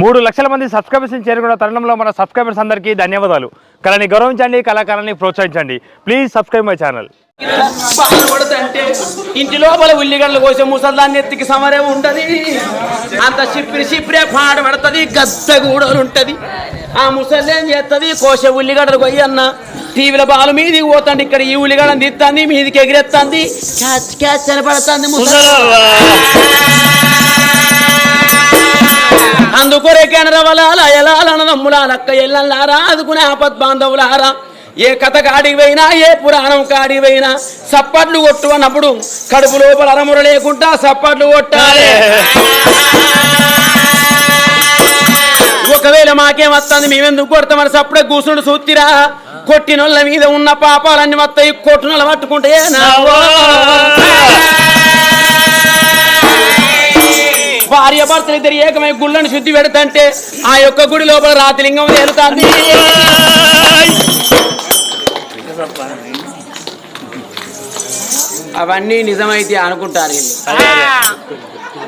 మూడు లక్షల మంది సబ్స్క్రైబర్స్ చేరుకున్న తరుణంలో మన సబ్స్క్రైబర్స్ అందరికీ ధన్యవాదాలు. కళని గౌరవించండి కళాకారాన్ని ప్రోత్సహించండి. ప్లీజ్ సబ్స్క్రైబ్ మై ఛానల్ బాధపడతంటే ఇంటి లోపల ఉల్లిగడ్డల కోసం ముసల్దాన్ని ఎత్తికి సమరే ఉంటది. అంత చిప్పిరి చిప్పిరే పాట పడుతుంది గద్ద గూడలు ఉంటది. ఆ ముసలి ఏం చేస్తుంది కోసే ఉల్లిగడ్డలు కొయ్యన్న టీవీల బాలు మీదికి పోతాండి ఇక్కడ ఈ ఉల్లిగడ్డను తిత్తాంది మీదికి ఎగిరెత్తాంది. క్యాచ్ క్యాచ్ అని పడుతుంది ముసలి. అందుకొరే కెనరవలాల ఎలాలనదమ్ములాల అక్క ఎల్లల్లారా అందుకునే ఆపద్ బాంధవులారా ఏ కథ కాడికి పోయినా ఏ పురాణం కాడికి పోయినా సప్పట్లు కొట్టు అన్నప్పుడు కడుపు లోపల అరముర లేకుండా సప్పట్లు కొట్టాలి. ఒకవేళ మాకేం వస్తుంది మేమెందుకు కొడతామని సప్పుడే కూర్చుండు సూత్తిరా. కొట్టినోళ్ళ మీద ఉన్న పాపాలన్నీ వస్తాయి కొట్టినోళ్ళ పట్టుకుంటే భార్యాభర్తలు ఇద్దరు ఏకమై గుళ్ళను శుద్ధి పెడతంటే ఆ యొక్క గుడి లోపల రాతిలింగం తేలుతాంది అవన్నీ నిజమైతే అనుకుంటారు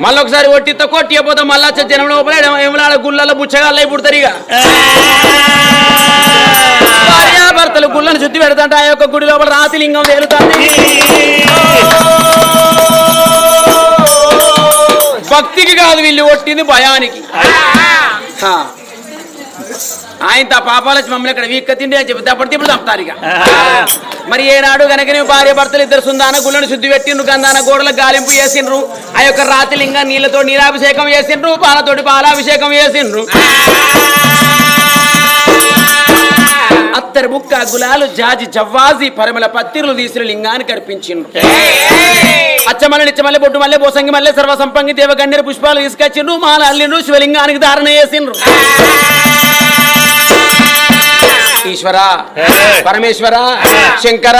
మళ్ళీ ఒకసారి ఒట్టితో కొట్టిపోతే మళ్ళీ వచ్చే జనం లోపల ఎమలాడ గుళ్ళలో బుచ్చగాళ్ళై పుడతారు ఇక. భార్యాభర్తలు గుళ్ళను శుద్ధి పెడతంటే ఆ యొక్క గుడి లోపల రాతిలింగం తేలుతాంది భక్తికి కాదు వీళ్ళు కొట్టింది భయానికి. ఆయన తా పాపాలు మమ్మల్ని ఇక్కడ వీక్క తిండి అని చెప్పి అప్పటి ఇప్పుడు చంపుతారు ఇక. మరి ఏనాడు గనక నువ్వు భార్య భర్తలు ఇద్దరు సుందాన గుళ్ళను శుద్ధి పెట్టిండ్రు గంధాన గోడలకు గాలింపు చేసిండ్రు ఆ యొక్క రాతి లింగ నీళ్ళతో నీరాభిషేకం చేసిండ్రు పాలతోటి పాలాభిషేకం చేసిండ్రు. అత్తరు ముక్క గులాలు జాజి జవ్వాజి పరిమళ పత్తిరులు తీసిన లింగానికి అర్పించిండ్రు. అచ్చమల్లి నిచ్చమల్లి బొడ్డు మల్లె బోసంగి మల్లె సర్వ సంపంగి దేవగన్నేరు పుష్పాలు తీసుకొచ్చిండ్రు. మాల అల్లిండ్రు శివలింగానికి ధారణ చేసిండ్రు. ఈశ్వర పరమేశ్వర శంకర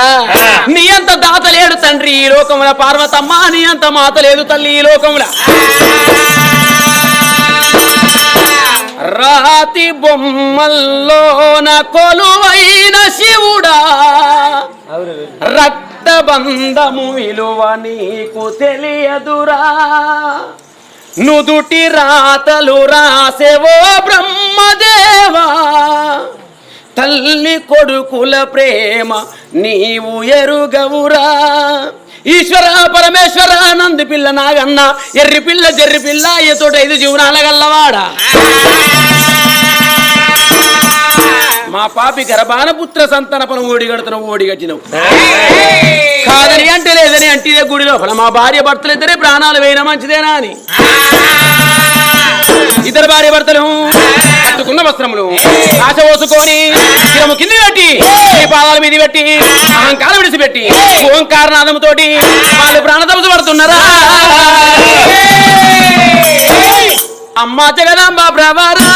నీ అంత దాత లేడు తండ్రి ఈ లోకముల పార్వతమ్మ నీ అంత మాత లేదు తల్లి ఈ లోకముల. రాతి బొమ్మల్లోన కొలువైన శివుడా. రక్తబంధము విలువ నీకు తెలియదురా. నుదుటి రాతలు రాసేవో బ్రహ్మదేవా. తల్లి కొడుకుల ప్రేమ నీవు ఎరుగవురా. ఈశ్వర పరమేశ్వర నంది పిల్ల నాగన్న ఎర్రి పిల్ల జర్రి పిల్ల ఎతోట ఐదు జీవనాల గల్లవాడా. మా పాపి గర్భాన పుత్ర సంతానపను ఓడిగడుతున్నావు ఓడిగచ్చినవు కాదని అంటే లేదని అంటే గుడి లోపల. మా భార్య భర్తలు ఇద్దరే ప్రాణాలు వేయన మంచిదేనా అని ఇద్దరు భార్య భర్తలు కట్టుకున్న వస్త్రములు ఆశ పోసుకొని శిరము కింది పెట్టి పాదాల మీద పెట్టి అహంకారం విడిచిపెట్టి ఓంకారనాదముతోటి వాళ్ళు ప్రాణతమసు పడుతున్నారా అమ్మ జగదాంబ ప్రభారా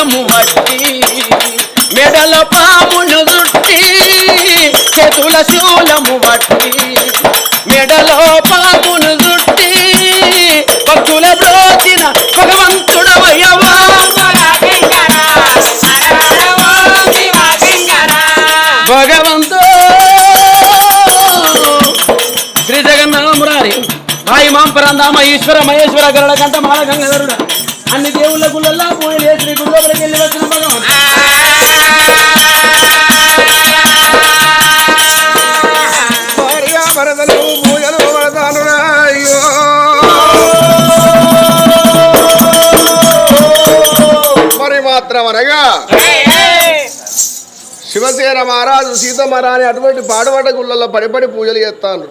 శూలము వట్టి మెడల పామును చుట్టి చేతుల శూలము వట్టి మెడలో పామును చుట్టి భక్తుల బ్రోచిన భగవంతుడవయ్యవా భగవంతో. శ్రీ జగన్నాథ మురారి భాయి ఈశ్వర మహేశ్వర గరుడ కంట మాల గంగాధరుడ. శివసేన మహారాజు సీతమహారాణి అటువంటి పాడుబడ్డ గుళ్ళల్లో పడిపడి పూజలు చేస్తాను.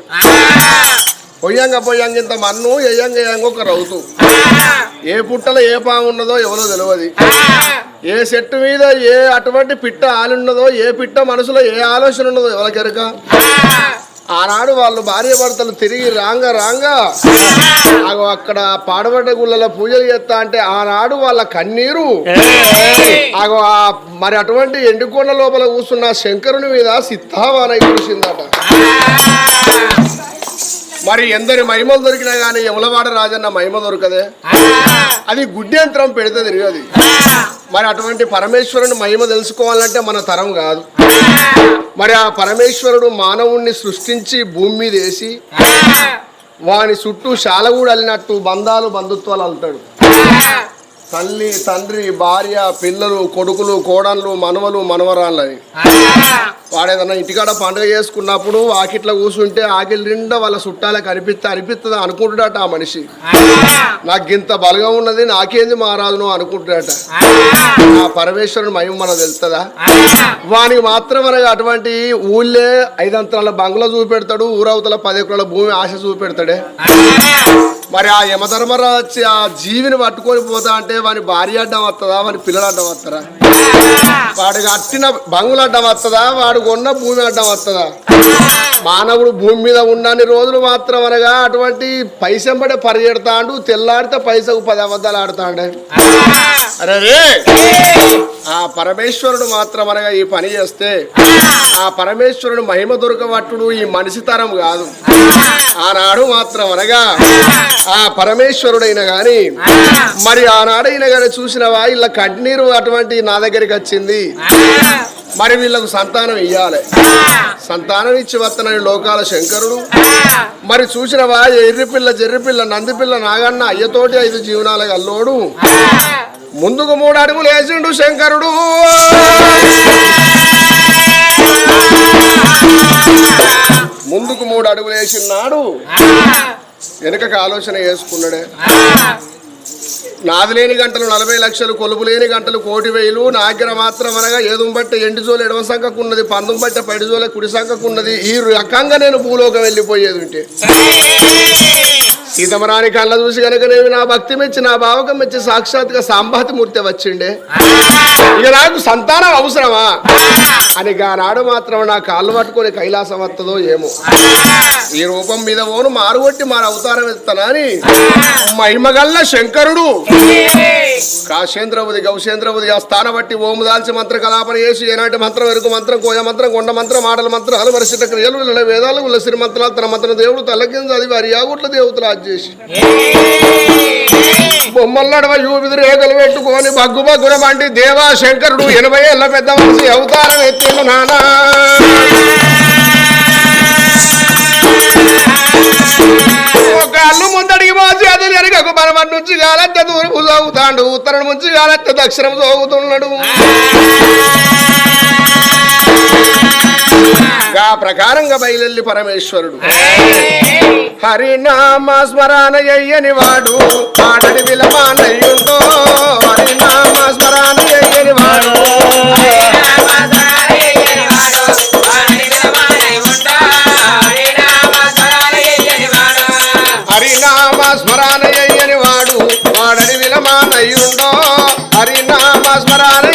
పొయ్యంగా పొయ్యంగ ఇంత మన్ను ఎయ్యంగ ఎయ్యంగ ఒక రౌతు. ఏ పుట్టలో ఏ పాము ఉన్నదో ఎవరో తెలియదు ఏ చెట్టు మీద ఏ అటువంటి పిట్ట ఆలున్నదో ఏ పిట్ట మనసులో ఏ ఆలోచన ఉన్నదో ఎవరికెరక ఆనాడు వాళ్ళు భార్య భర్తలు తిరిగి రాంగ రాంగ ఆగో అక్కడ పాడబడ్డ గుళ్ళలో పూజలు చేస్తా అంటే ఆనాడు వాళ్ళ కన్నీరు. అగో ఆ మరి అటువంటి ఎండుకొండ లోపల కూర్చున్న శంకరుని మీద సిత్తావానై కురిసిందట మరి ఎందరి మహిమలు దొరికినా గానీ యములవాడ రాజన్న మహిమ దొరకదే. అది గుడ్యంత్రం పెడితే తిరిగది. మరి అటువంటి పరమేశ్వరుని మహిమ తెలుసుకోవాలంటే మన తరం కాదు. మరి ఆ పరమేశ్వరుడు మానవుణ్ణి సృష్టించి భూమి మీద వేసి వాని చుట్టూ శాలగూడు అల్లినట్టు బంధాలు బంధుత్వాలు అల్లుతాడు. తల్లి తండ్రి భార్య పిల్లలు కొడుకులు కోడన్లు మనవలు మనవరాళ్ళని వాడేదన్నా ఇంటికాడ పండుగ చేసుకున్నప్పుడు వాకిట్లో కూర్చుంటే ఆకిలి నిండా వాళ్ళ చుట్టాలకు అనిపిస్తే అనిపిస్తుంది అనుకుంటుడట ఆ మనిషి. నాకు ఇంత బలగా ఉన్నది నాకేంది మహారాజును అనుకుంటుడట ఆ పరమేశ్వరుని మయం మనకు తెలుస్తుందా వానికి మాత్రం మనకి అటువంటి ఊళ్ళే ఐదంతరాల బంగ్లా చూపెడతాడు ఊరవతల పది ఎకరాల భూమి ఆశ చూపెడతాడే. మరి ఆ యమధర్మరాజు వచ్చి ఆ జీవిని పట్టుకొని పోతా అంటే వాని భార్య అడ్డం వస్తుందా వాని పిల్లలు అడ్డం వస్తారా వాడికి కట్టిన బంగులు అడ్డం వస్తుందా వాడు కొన్న భూమి అడ్డం వస్తుందా? మానవుడు భూమి మీద ఉన్నన్ని రోజులు మాత్రం అనగా అటువంటి పైసంబడే పరిగెడతాడు తెల్లాడితే పైసకు పది అబద్ధాలు ఆడతాండే. అరే ఆ పరమేశ్వరుడు మాత్రం అనగా ఈ పని చేస్తే ఆ పరమేశ్వరుడు మహిమ దొరకబట్టుడు ఈ మనిషి తరం కాదు. ఆనాడు మాత్రం అనగా ఆ పరమేశ్వరుడైన గాని మరి ఆనాడైన గాని చూసినవా ఇలా కడ్నీరు అటువంటి నా దగ్గరికి వచ్చింది. మరి వీళ్ళకు సంతానం ఇయ్యాలి. సంతానం ఇచ్చి వత్తనని లోకాల శంకరుడు. మరి చూసినవా ఎర్రిపిల్ల జర్రిపిల్ల నందిపిల్ల నాగన్న అయ్యతోటి ఐదు జీవనాల అల్లోడు ముందుకు మూడు అడుగులు వేసిండు శంకరుడు. ముందుకు మూడు అడుగులు వేసినాడు వెనుకకు ఆలోచన చేసుకున్నాడే. నాది లేని గంటలు నలభై లక్షలు కొలుపు లేని గంటలు కోటి వేలు నాగ్ర మాత్రం అనగా ఏదుంబట్టే ఎండుజోలు ఎండు జోలు ఎడమ సంఖకు ఉన్నది పందుం బట్ట జోల కుడి సంఖకు ఉన్నది ఈ రకంగా నేను భూలోకం వెళ్ళిపోయేది ఉంటే. సీతమరాని కళ్ళ చూసి కనుక నేను నా భక్తి మెచ్చి నా భావకం మెచ్చి సాక్షాత్గా సాంబాతి మూర్తి వచ్చిండే. ఇక నాకు సంతానం అవసరమా? అని ఆనాడు మాత్రం నా కాళ్ళు పట్టుకొని కైలాసం వస్తుందో ఏమో. ఈ రూపం మీద ఓను మారుగొట్టి మారు అవతారం ఎత్తానని మహిమగల్ల శంకరుడు కాశేంద్రవది గౌశేంద్రవది ఆ స్థాన బట్టి ఓము దాల్చి మంత్ర కలాపన చేసి ఏనాటి మంత్రం ఎరుకు మంత్రం కోయ మంత్రం కొండ మంత్రం ఆడల మంత్రం హలవరిసిన క్రియలు వేదాలు ఉల్ల సిరి మంత్రాలు తన మంత్రం దేవుడు తలకింద అది వారి యాగుట్ల దేవతలు చేసి. బొమ్మల్లడవ యూపిది రేఖలు పెట్టుకొని బగ్గు బగ్గున వంటి దేవా శంకరుడు ఎనభై ఏళ్ళ పెద్ద మనిషి అవతారం ఎత్తిండు నానా. అది వెనకకు నుంచి గాలంత తూర్పు సాగుతాడు. ఉత్తరం నుంచి గాలంత దక్షిణం సాగుతున్నాడు. గా ప్రకారంగా బయలుల్లి పరమేశ్వరుడు. హరినామ స్మరణ అయ్యని వాడు ఆడని విలమానయ్యుందో హరినామ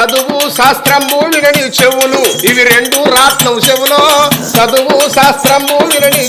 చదువు శాస్త్రము వినని చెవులు. ఇవి రెండు రాత్నం చెవులో. చదువు శాస్త్రము వినని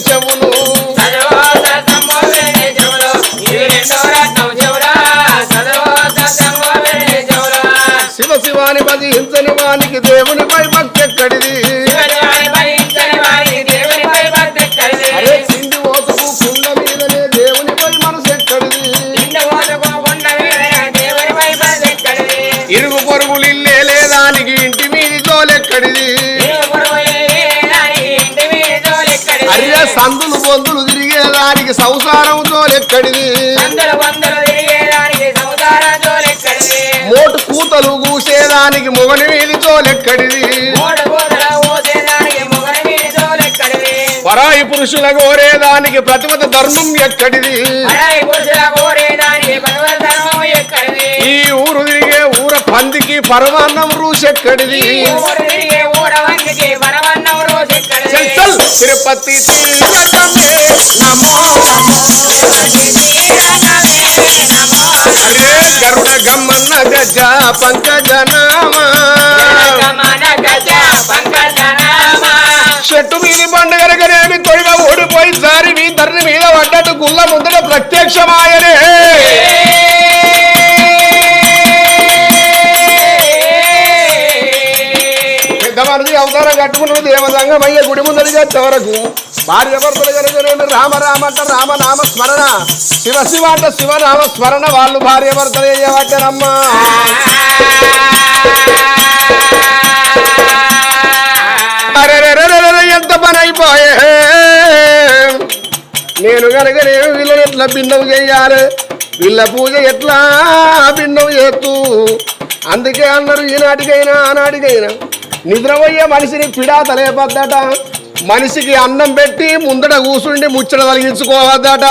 పురుషుల కోరేదానికి ప్రతిమత ధర్మం ఎక్కడిది? ఈ ఊరు తిరిగే ఊర పందికి పరమాన్నం రూస్ ఎక్కడిది? చల్ చల్ తిరుపతి నమో అరే గరుడ గమ్మన్న గజ పంకజనామా. చెట్టు మీది ఓడిపోయి జారి మీద పడ్డట్టు గుళ్ళ ముందర ప్రత్యక్షమాయనే. పెద్ద అవతారం కట్టుకున్నది దేవదంగమయ్య గుడి ముందరి చేసే వరకు భార్య భర్తలు కలిగిన రామ రామ అంట రామనామ స్మరణ. శివ శివ అంట శివనామ స్మరణ. వాళ్ళు భార్య భర్తలు చేయబట్టారమ్మా అరెరెరెరెరె, ఎంత పని అయిపోయే? నేను కనుక నేను వీళ్ళని ఎట్లా భిన్నం చేయాలి? వీళ్ళ పూజ ఎట్లా భిన్నం చేస్తూ అందుకే అన్నారు ఈనాటికైనా ఆనాటికైనా. నిద్రపోయే మనిషిని పిడా తలేపద్దట మనిషికి అన్నం పెట్టి ముందట కూసుండి ముచ్చట తలిగించుకోవద్దట.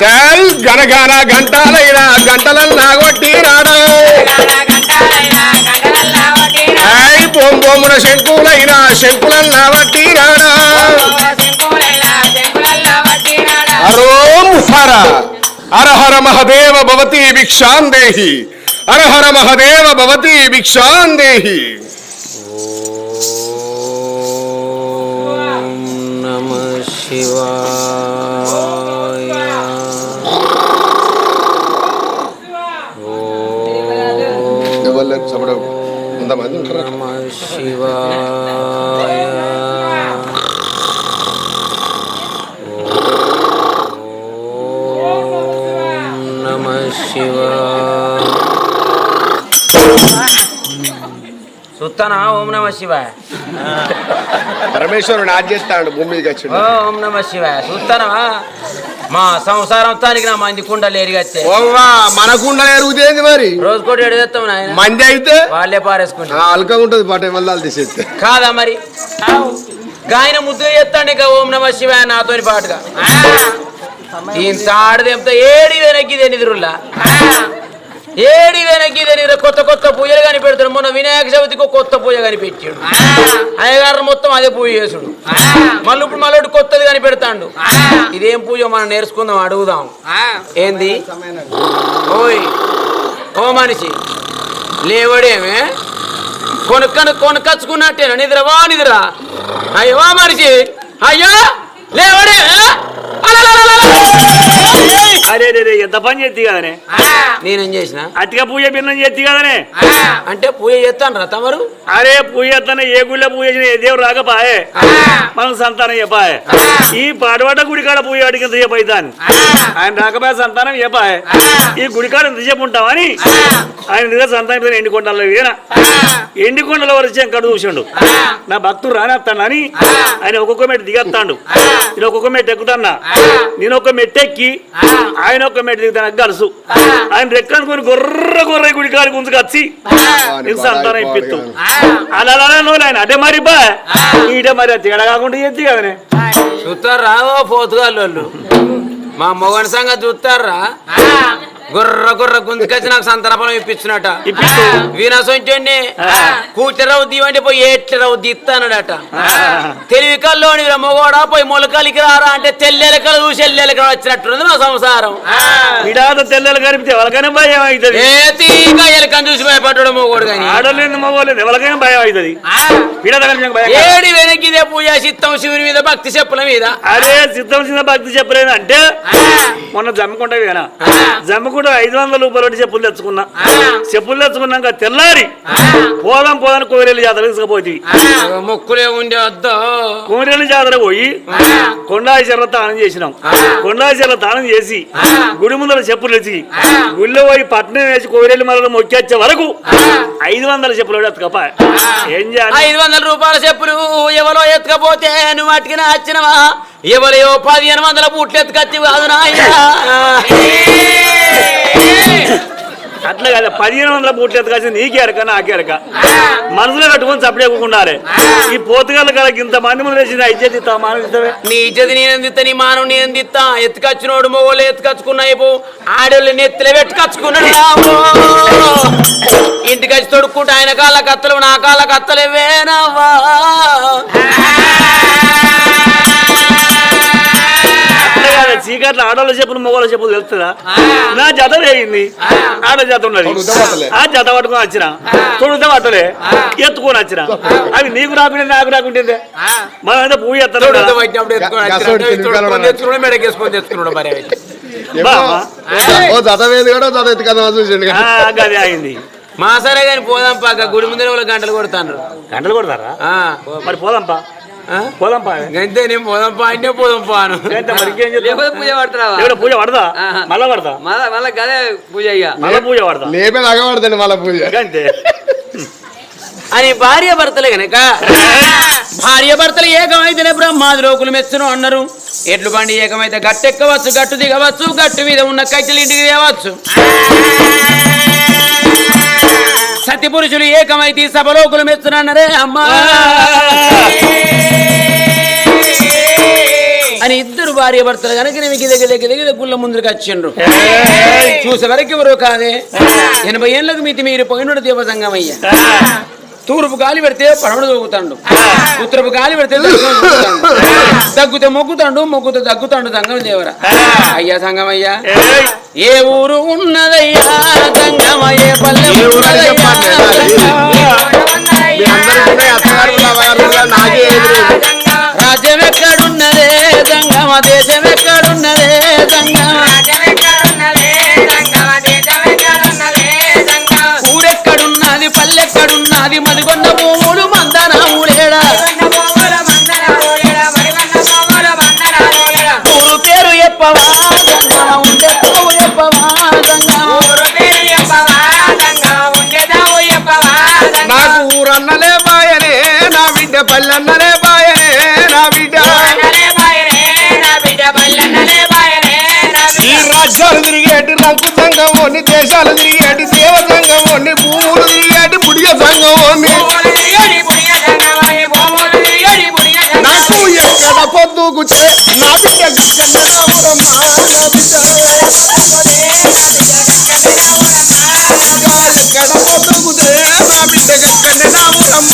చల్ గనగాన గంటాలైనా గంటలన్నా కొట్టి రాడా శంకులైన బొమ్మన శంకులైనా శంకులన్నా వట్టి రాడా హరోం. హర మహదేవ భవతి భిక్షాం దేహి హర మహదేవ భవతి భిక్షాం దేహి నమ శివాయ. ఓం నమ శివాయ. సుత్తనా? ఓం నమ శివాయ. పరమేశ్వరుడు ఆజ్ చేస్తాడు భూమి వచ్చి ఓం నమ శివాయ. చూస్తానవా మా సంసారం తానికి నా మంది కుండలు ఎరిగచ్చే ఓవ్వా మనకుండా ఎరుగుతేంది మరి? రోజు కూడా ఎడగేస్తాం నాయన. మంది అయితే? వాళ్ళే పారేసుకుంటారు. ఆ, అల్కగా ఉంటది పాట మళ్ళీ తీసేస్తే. కాదా మరి? గాయన ముద్దు చేస్తాండి ఇక ఓం నమ శివాయ నాతోని పాటుగా. దీని తాడు తెంపుతా ఏడి వెనక్కి నిధురుల్లా ఏడి వెనక్కి నిధురు కొత్త కొత్త పూజలు కనిపెడతాడు మొన్న వినాయక చవితికి కొత్త పూజ కనిపెట్టాడు. అయ్యగారు మొత్తం అదే పూజ చేసుడు. మళ్ళీ ఇప్పుడు మళ్ళీ కొత్తది కనిపెడతాడు. ఇదేం పూజ మనం నేర్చుకుందాం అడుగుదాం. ఏంది? ఓయ్ ఓ మనిషి. లేవడేమే? కొనుక్కను కొనుకొచ్చుకున్నట్టేనా? నిద్రవా నిద్ర? అయ్యవా మనిషి. అయ్యా లేవడే అరే రే ఎంత పని చేతి కదనే? నేనేం చేసిన? అతిగా పూజ భిన్నం చేతి కదనే? అంటే పూజ చేస్తాను రా తమరు? అరే పూజ చేస్తానే ఏ గుళ్ళో పూజ చేసిన ఏ దేవుడు రాకపాయే? మనం సంతానం చెప్పాయే. ఈ పాడవాడ గుడికాడ పూజ అడిగి ఎంత చెప్పు అవుతాను ఆయన రాకపోయే సంతానం చెప్పాయే. ఈ గుడికాడ ఎంత చెప్పు ఉంటామని ఆయన నిజంగా సంతానం ఎండి కొండల్లో వీణ ఎండి కొండల వరకు ఎక్కడ చూసిండు? నా భక్తుడు రానేస్తానని ఆయన ఒక్కొక్క మెట్టు దిగేస్తాడు నేను ఒక్కొక్క మెట్టు ఎక్కుతాన్నా. నేను ఒక మెట్టు ఎక్కి ఆయన ఒక మెట్టు దిగుతాను గలుసు. ఆయన రెక్కనుకొని గొర్ర గొర్ర గుడి కాడికి ఉంచుకొచ్చి నేను సంతానం ఇప్పిస్తూ. అలా అలా నోరు ఆయన. అదే మరి బా. ఈటే మరి అది తేడా కాకుండా ఎత్తి కదనే చూస్తారా ఓ పోతుగాళ్ళు వాళ్ళు? మా మొగని సంగతి చూస్తారా? గుర్ర గుర్ర గుంజుకొచ్చి నాకు సంతనపలం ఇప్పించున్నట ఇప్పిస్తూ. వీణసొంటి కూర్చరావు దీవంటే పోయి ఏట్లరావు దిస్తానడట తెలివి కల్లోని మొగోడా పోయి మొలకలికి రారా అంటే తెల్లెలకలు చూసి ఎల్లెలకలు వచ్చినట్టుంది మా సంసారం. విడాద తెల్లలు కనిపితే వాళ్ళకనే భయం అవుతుంది. ఏ తీగా ఎలకని చూసి భయపడ్డాడు మొగోడు కానీ ఆడలేదు మగవాళ్ళు ఎవరికైనా భయం అవుతుంది. ఏడి వెనక్కిదే పూజ చిత్తం శివుని మీద భక్తి చెప్పుల మీద. అరే సిద్ధం చిన్న భక్తి చెప్పలేదు అంటే మొన్న జమ్ముకుంటా వేనా జమ్ముకుంటా ఐదు వందల రూపాయలు చెప్పులు తెచ్చుకున్నా. చెప్పులు తెచ్చుకున్నాక తెల్లారి పోదాం పోదాం కోరేళ్ళు జాతర తీసుకుపోయి మొక్కులే ఉండే జాతర పోయి కొండాచెర్ల తానం చేసినాం. కొండాచెర్ల తానం చేసి గుడి ముందర చెప్పులు తెచ్చి గుళ్ళో పోయి పట్నం వేసి కోరేళ్ళు మరల మొక్కొచ్చే వరకు ఐదు వందల చెప్పులు ఎత్తుకపా? ఏం చేయాలి? ఐదు వందల రూపాయల చెప్పులు ఎవరో ఎత్తుకపోతే నువ్వు అట్టుకుని వచ్చినవా ఎవరో పదిహేను వందల బూట్లు ఎత్తుకొచ్చి కాదు నాయన. అట్లా కదా పదిహేను వందల బూట్లు ఎత్తుకొచ్చి నీకే ఎరక నాకే ఎరక మనసులో కట్టుకొని చప్పుడేకుండాలి ఈ పోతుగాల కలకి ఇంత మంది ముందు వేసిన ఇజ్జత్ ఇస్తా ఇస్తావే? నీ ఇజ్జతి నేను ఎందిస్తా నీ మానవ నేను ఎందిస్తా ఎత్తుకొచ్చినోడు మొగోళ్ళు ఎత్తుకొచ్చుకున్నాయి ఆడోళ్ళు నెత్తిలో పెట్టుకచ్చుకున్నాడు రామో. ఇంటికి వచ్చి ఆయన కాళ్ళ కత్తలు నా కాళ్ళ కత్తలు వేనవా చీకట్ల ఆడవాళ్ళ చెప్పులు మొగోళ్ళ చెప్పులు తెలుస్తుందా? నా జత వేయింది ఆడ జత ఉన్నది. ఆ జత పట్టుకొని వచ్చిన. తొడుగుతా పట్టలే. ఎత్తుకొని వచ్చిన. అవి నీకు రాకుండా నాకు రాకుంటే మనం అయితే ఆ, గది అయింది. మా సరే కానీ పోదాం పాక గుడి ముందర గంటలు కొడతాను గంటలు కొడతారా? మరి పోదాంపా. పోదాంపా. నేను పోదాం పా అంటే పోదాం పాను ఏంట మరి ఇంకేం చేద్దాం? లేకపోతే పూజ పడతావా పూజ పడదా. మళ్ళా పడదా? మళ్ళా మళ్ళా గదే పూజ ఇక. మళ్ళా పూజ పడదా? లేపే అగబడదండి మళ్ళా పూజ. అంతే అని భార్య భర్తలు గనక. భార్య భర్తలు ఏకమైతేనే బ్రహ్మాది లోకులు మెచ్చును అన్నారు. ఎడ్లు బండి ఏకమైతే గట్టెక్కవచ్చు గట్టు దిగవచ్చు గట్టు మీద ఉన్న కట్టెలు ఇంటికి తేవచ్చు. సతి పురుషులు ఏకమైతే సభలోకులు మెచ్చునన్నరే అమ్మా. అని ఇద్దరు భార్య భర్తలు కనుక దగ్గర గుళ్ళ ముందుకు వచ్చిండ్రు. చూసే వరకు ఎవరో కాదే. ఎనభై ఏళ్ళకు మితి మీరు పోయినడు దేవ సంగమయ్య తూర్పు గాలి పెడితే పడవడు దొక్కుతాడు ఉత్తరపు గాలి పెడితే. దగ్గుతే మొక్కుతాడు మొక్కుతే దగ్గుతాడు సంగం దేవరా. అయ్యా సంగమయ్యా ఏయ్, ఏ ఊరు ఉన్నదయ్యా? సంగమయ్యే పల్లె. రాజ్యం సంగమ దేశం ఎక్కడున్నదే ఊరెక్కడున్నది పల్లెక్కడున్నది మరికొన్న భూములు మందన ఊరేడా. ఊరు పేరు ఎప్పవా ఉండే ఊరు ఎప్పవా సంగమ నాకు ఊరన్నలే బాయనే నా బిడ్డ పల్లన్నలే సంఘమోని దేశాలు తిరిగేటి దేవ సంఘమోని భూములు తిరిగేటి బుడిగ సంఘమోని నాకు ఎక్కడ పొద్దుకుతే నా బిడ్డ గక్కన్నరామురమ్మ, నా బిడ్డ ఎక్కడ పొద్దుకుతే నా బిడ్డ గక్కన్నరామురమ్మ,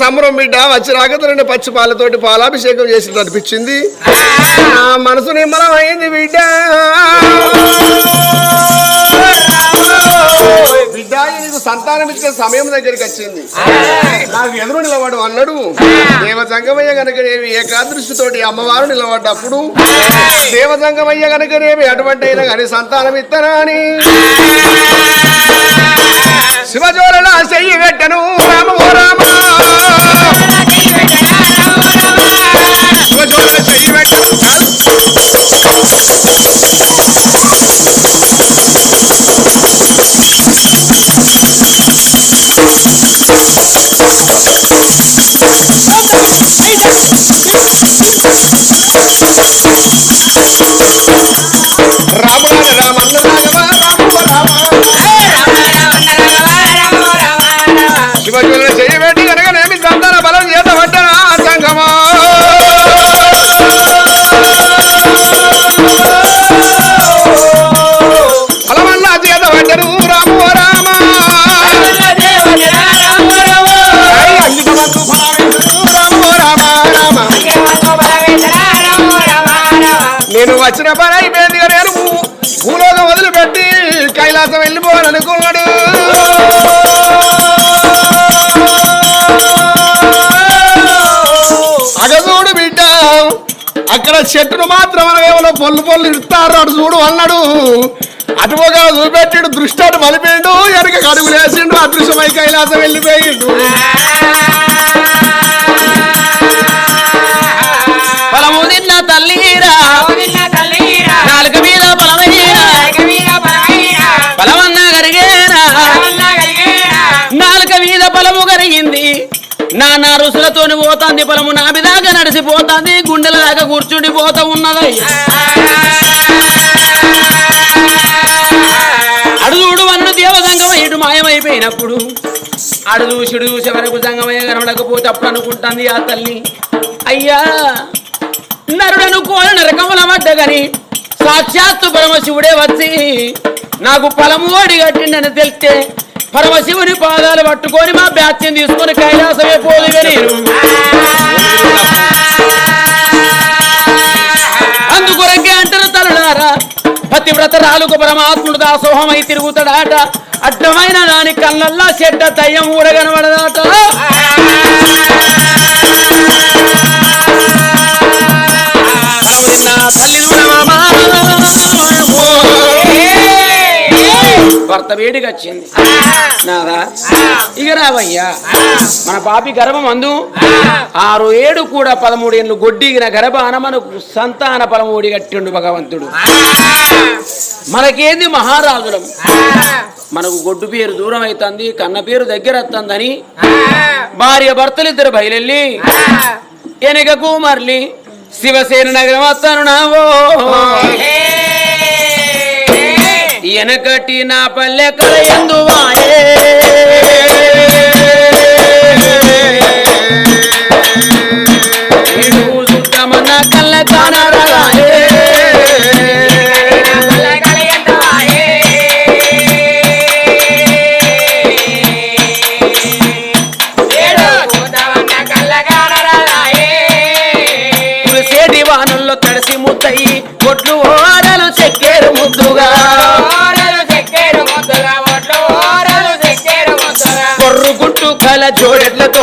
సంబరం బిడ్డ వచ్చి రాకతోనే పచ్చి పాలతోటి పాలాభిషేకం చేసినట్టు అనిపించింది. నా మనసు నిమ్మలం అయింది బిడ్డ బిడ్డ నీకు సంతానం ఇచ్చిన సమయం దగ్గరికి వచ్చింది. నాకు ఎదురు నిలబడు అన్నాడు. దేవజంగమయ్య గనకనేమి ఏకాదృష్టితోటి అమ్మవారు నిలబడ్డప్పుడు దేవజంగమయ్య గనకనేమి అటువంటి అయినా కానీ సంతానం ఇత్తనా అని? శివజోరణ చెయ్యి పెట్టను రామ ఓ రామ శివజోరణ చెయ్యి పెట్టను రామ వచ్చిన పని అయిపోయింది ఇక నేను. భూలోకం వదిలిపెట్టి కైలాసం వెళ్ళిపోవాలనుకున్నాడు. అగజూడు బిడ్డ అక్కడ చెట్టును మాత్రం ఏమో పొల్లు పొల్లు ఇస్తారు అటు చూడు అన్నాడు. అటుపోగా చూపెట్టిడు దృష్టి అటు మలిపిండు ఎనక కడుగులు వేసిండు అదృశ్యమై కైలాసం వెళ్ళిపోయిండు. పొలము తిన్న తల్లిరా అరుసులతోని పోతాంది పొలము నా నడిసిపోతాంది గుండెల దాకా కూర్చుండి పోతా ఉన్నదయ్యా అడుగుడు అన్న దేవసంగం ఇటు మాయమైపోయినప్పుడు. అడు చూసుడు చూసే వరకు సంగమయ్య కనబడకపోతే అప్పుడు అనుకుంటాంది ఆ తల్లి. అయ్యా నరుడను కోల నరకముల మడ్డగని సాక్షాత్తు పరమశివుడే వచ్చి నాకు పొలము ఓడి కట్టిండని తెలిస్తే పరమశివుని పాదాలు పట్టుకొని మా బ్యాచ్యం తీసుకొని కైలాసమే పోదు నేను అందుకొరకే అంటారు తలుడారా పతివ్రత రాలుకు పరమాత్ముడు దాసోహమై తిరుగుతాడాట. అడ్డమైన దాని కళ్ళల్లా చెడ్డ దయ్యం ఊడగనబడదాట. తల్లి భర్త వేడిగా వచ్చింది. నాదా? ఇక రావయ్యా. మన పాపి గర్భం అందు ఆరు ఏడు కూడా పదమూడు ఏళ్ళు గొడ్డిగిన గర్భాన మనకు సంతాన పదమూడి కట్టిండు భగవంతుడు. మనకేంది మహారాజులం? మనకు గొడ్డు పేరు దూరం అవుతుంది కన్న పేరు దగ్గర వస్తుందని భార్య భర్తలు ఇద్దరు బయలెళ్ళి ఎనకకు మరలి శివసేన నగరం వస్తాను నావో. వెనకటి నా పల్లె కలయందు వాయే ఇటు సుత్తమన్న కళ్ళ కానరాయే కురిసేటి వానుల్లో తడిసి ముద్దయి కొట్లు ఓడలు జోడెట్లతో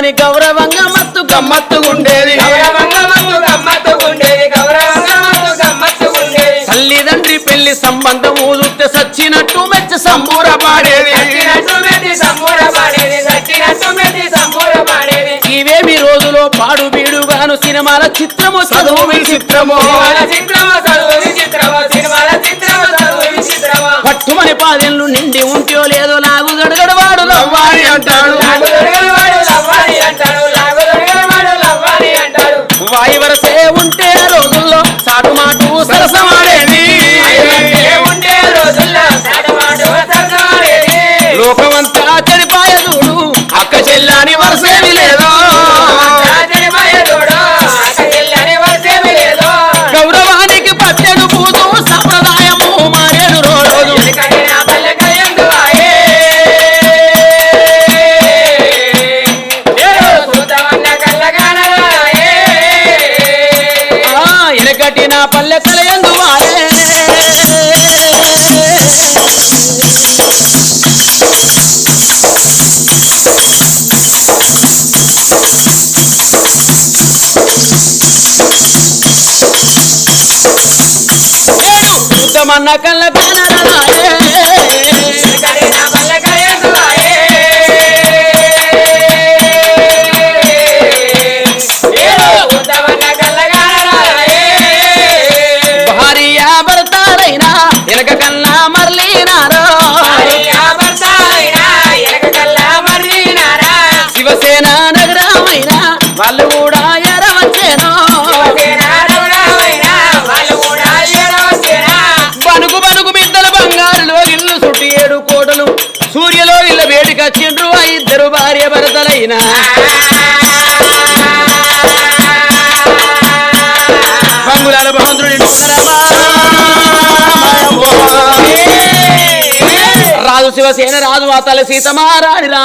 అని గౌరవంగా మత్తు గమ్మత్తు ఉండేది తల్లిదండ్రి పెళ్ళి సంబంధం ఊదుతే సచ్చినట్టు మెచ్చి సంబూర పాడేది. ఇవేమి రోజులో పాడు బీడుగాను సినిమాల చిత్రము చదువు చిత్రము. ఉంటే మన మన్న కళ్ళ శివసేన రాజు ఆ తల సీతమారాణి రా.